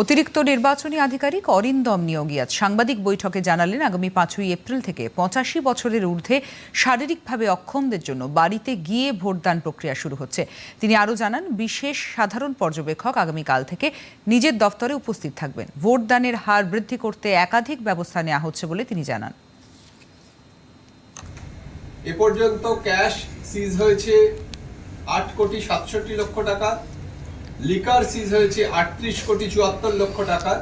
অতিরিক্ত নির্বাচনী আধিকারিক অরিন্দম নিয়োগিয়াত সাংবাদিক বৈঠকে জানালেন, আগামী পাঁচই এপ্রিল থেকে পঁচাশি বছরের ঊর্ধ্বে শারীরিকভাবে অক্ষমদের জন্য বাড়িতে গিয়ে ভোটদান প্রক্রিয়া শুরু হচ্ছে। তিনি আরও জানান, বিশেষ সাধারণ পর্যবেক্ষক আগামীকাল থেকে নিজের দফতরে উপস্থিত থাকবেন। ভোটদানের হার বৃদ্ধি করতে একাধিক ব্যবস্থা নেওয়া হচ্ছে বলে তিনি জানান। এ পর্যন্ত ক্যাশ সিজ হয়েছে আট কোটি সাতষট্টি লক্ষ টাকা লিকার সিজ হয়েছে আটত্রিশ কোটি চুয়াত্তর লক্ষ টাকা,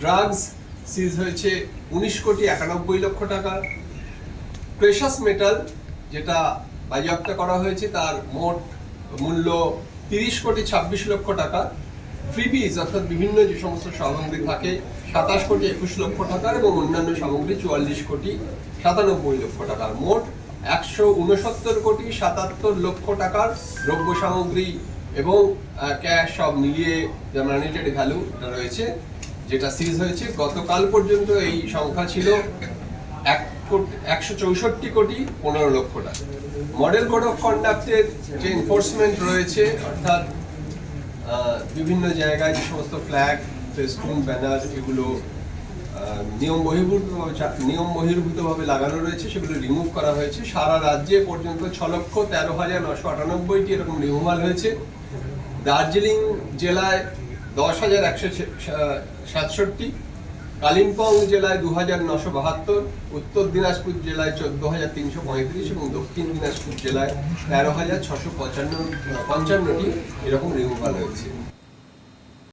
ড্রাগস সিজ হয়েছে উনিশ কোটি একানব্বই লক্ষ টাকা। প্রেশাস মেটাল যেটা বাজেয়াপ্ত করা হয়েছে, তার মোট মূল্য তিরিশ কোটি ছাব্বিশ লক্ষ টাকা। ফ্রিবিজ অর্থাৎ বিভিন্ন যে সমস্ত সামগ্রী থাকে, সাতাশ কোটি একুশ লক্ষ টাকার এবং অন্যান্য সামগ্রী চুয়াল্লিশ কোটি সাতানব্বই লক্ষ টাকার। মোট একশো উনসত্তর কোটি সাতাত্তর লক্ষ টাকার দ্রব্য সামগ্রী এবং ক্যাশ সব মিলিয়ে ম্যানেজেড ভ্যালু রয়েছে, যেটা সিজ হয়েছে, গতকাল পর্যন্ত এই সংখ্যা ছিল এক একশো চৌষট্টি কোটি পনেরো লক্ষ টাকা। মডেল কোড অফ কন্ডাক্টের যে এনফোর্সমেন্ট রয়েছে, অর্থাৎ বিভিন্ন জায়গায় যে সমস্ত ফ্ল্যাগ ফেস্টুন ব্যানার এগুলো নিয়ম বহির্ভূত নিয়ম বহির্ভূতভাবে লাগানো রয়েছে, সেগুলো রিমুভ করা হয়েছে। সারা রাজ্যে পর্যন্ত ছ লক্ষ তেরো হাজার নশো আটানব্বইটি এরকম রিমুভাল হয়েছে দার্জিলিং জেলায় দশ হাজার একশো সাতষট্টি, কালিম্পং জেলায় দু হাজার নশো বাহাত্তর, উত্তর দিনাজপুর জেলায় চোদ্দ হাজার তিনশো পঁয়ত্রিশ এবং দক্ষিণ দিনাজপুর জেলায় তেরো হাজার ছশো পঞ্চান্ন পঞ্চান্নটি এরকম রিমুভাল হয়েছে